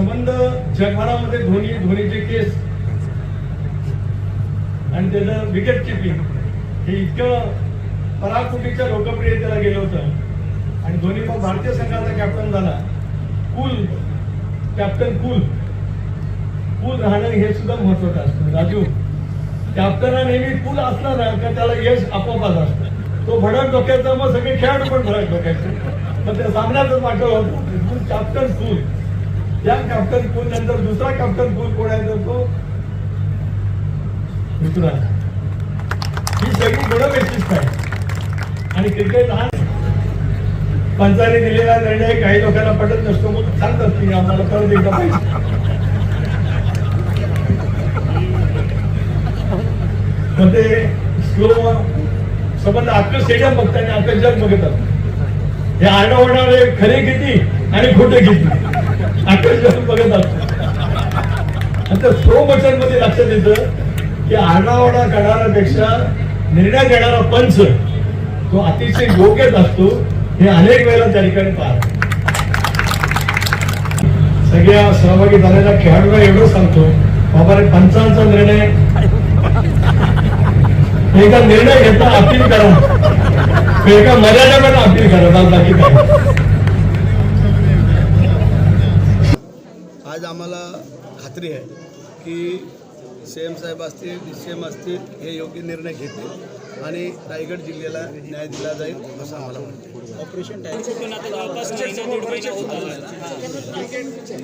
संबंध जगभरामध्ये धोनी धोनीचे केस आणि त्याचं विकेट किपिंग हे इतकं पराकुटीच्या लोकप्रियतेला गेलं होतं. आणि धोनी मग भारतीय संघाचा कॅप्टन झाला. कुल कॅप्टन कुल. कुल राहणं हे सुद्धा महत्वाचं असतं. राजू कॅप्टन हा नेहमी कुल असला ना का त्याला यश आपोआपच असतं. तो भडक डोक्याचा मग सगळे खेळाडू पण भडक डोक्याचे. मग त्या सामन्याचं वाटलं होतं. Captain cool. या कॅप्टन कोण नंतर दुसरा कॅप्टन कोण कोण आहे तर तो? ऋतुराज ही सगळी गुण वैशिष्ट्य आहे आणि क्रिकेट हा पंचाने दिलेला निर्णय काही लोकांना पटत नसतो मग सांगत की आम्हाला परत एकदा पाहिजे. मग ते स्लो संबंध आपलं स्टेडियम बघतात आणि अख्खं जग बघतात हे आरडाओरडावे खरे किती आणि खोटे किती? अख्खं बघत असतो. आणि त्या मध्ये लक्षात येतं की आरडाओरडा करणाऱ्यापेक्षा निर्णय देणारा पंच तो अतिशय योग्यच असतो हे अनेक वेळेला त्या ठिकाणी पाहतो. सगळ्या सहभागी झालेल्या खेळाडूला एवढं सांगतो बाबा रे पंचांचा निर्णय. एका निर्णय घेता अपील करा. एका मर्यादेमध्ये अपील करा बाकी काय आज आम्हाला खात्री आहे की सी एम साहेब असतील डी सी एम असतील हे योग्य निर्णय घेतील आणि रायगड जिल्ह्याला न्याय दिला जाईल असं आम्हाला वाटतं. ऑपरेशन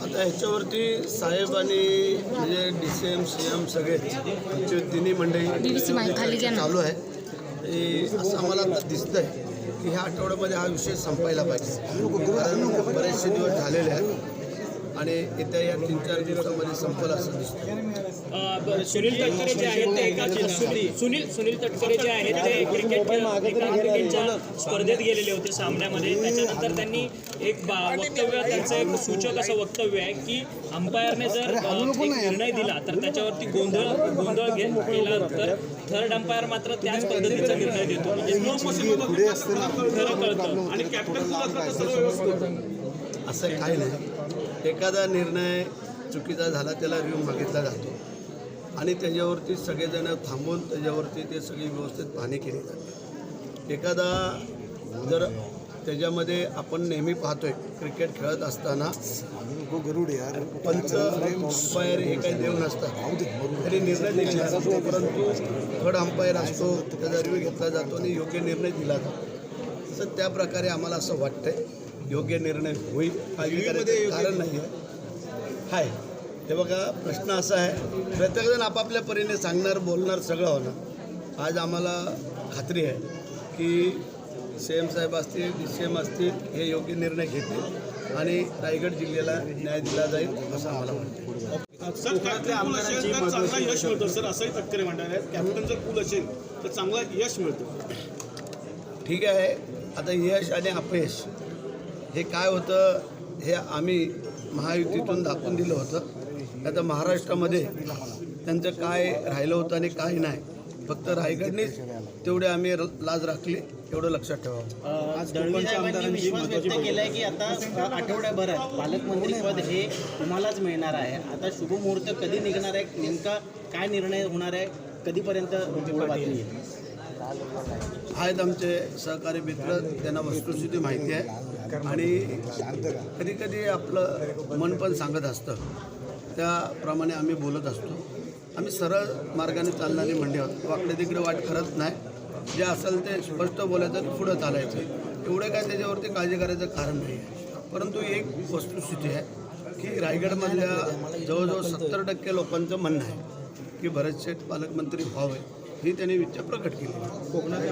आता ह्याच्यावरती साहेब आणि म्हणजे D C M C M सगळेच आमची तिन्ही मंडळी. चालू आहे. हे असं आम्हाला आता दिसतंय की ह्या आठवड्यामध्ये हा विषय संपायला पाहिजे. कारण बरेचसे दिवस झालेले आहेत. आणि येत्या या तीन चार दिवसामध्ये संपल असं दिसतं. सुनील तटकरे जे आहेत ते एका सुनील सुनील सुनील तटकरे जे आहेत ते क्रिकेट एका क्रिकेटच्या स्पर्धेत गेलेले होते सामन्यामध्ये. त्याच्यानंतर त्यांनी एक बा- वक्तव्य त्यांचं एक सूचक असं वक्तव्य आहे की अंपायरने जर एक निर्णय दिला तर त्याच्यावरती गोंधळ गोंधळ घे केला तर थर्ड अंपायर मात्र त्याच पद्धतीचा निर्णय देतो. म्हणजे खरं कळतं. आणि असं काही नाही. एखादा निर्णय चुकीचा झाला त्याला रिव्ह्यू मागितला जातो. आणि त्याच्यावरती सगळेजण थांबून त्याच्यावरती ते सगळी व्यवस्थित पाहणी केली जाते. एखादा जर त्याच्यामध्ये आपण नेहमी पाहतोय क्रिकेट खेळत असताना पंच अंपायर हे काही देऊन नसतात. तरी निर्णय दिला जातो परंतु थर्ड अंपायर असतो त्याचा रिव्ह्यू घेतला जातो आणि योग्य निर्णय दिला जातो. तर त्या प्रकारे आम्हाला असं वाटतंय. योग्य निर्णय होईल कारण नाही आहे हाय. हे बघा प्रश्न असा आहे. प्रत्येकजण आपापल्या परीने सांगणार बोलणार सगळं होणार. आज आम्हाला खात्री आहे की सी एम साहेब असतील डी सी एम असतील हे योग्य निर्णय घेतील आणि रायगड जिल्ह्याला न्याय दिला जाईल असं आम्हाला वाटतं. सर चांगला यश मिळतं सर असंही तटकरे म्हणणार आहेत. कॅप्टन जर कूल असेल तर चांगला यश मिळतं. ठीक आहे. आता यश आणि अपयश. हे काय होतं हे आम्ही महायुतीतून दाखवून दिलं होतं. आता महाराष्ट्रामध्ये त्यांचं काय राहिलं होतं आणि काय नाही फक्त रायगडनेच तेवढे आम्ही लाज राखली एवढं लक्षात ठेवावं. आज साहेबांनी विश्वास व्यक्त केलाय की आता अ, आठवड्याभरात पालकमंत्रीपद हे तुम्हालाच मिळणार आहे. आता शुभ मुहूर्त कधी निघणार आहे? नेमका काय निर्णय होणार आहे? कधीपर्यंत आहेत आमचे सहकारी मित्र त्यांना वस्तुस्थिती माहिती आहे. आणि कधी कधी आपलं मन पण सांगत असतं. त्याप्रमाणे आम्ही बोलत असतो. आम्ही सरळ मार्गाने चालणारी मंडी आहोत. वाकडे तिकडे वाट करत नाही. जे असेल ते स्पष्ट बोलायचं आणि पुढं चालायचं. एवढं काय त्याच्यावरती काळजी करायचं कारण नाही आहे परंतु एक वस्तुस्थिती आहे की रायगडमधल्या जवळजवळ सत्तर टक्के लोकांचं म्हणणं आहे की भरत शेठ पालकमंत्री व्हावे. ही त्याने इच्छा प्रकट केली. कोकणात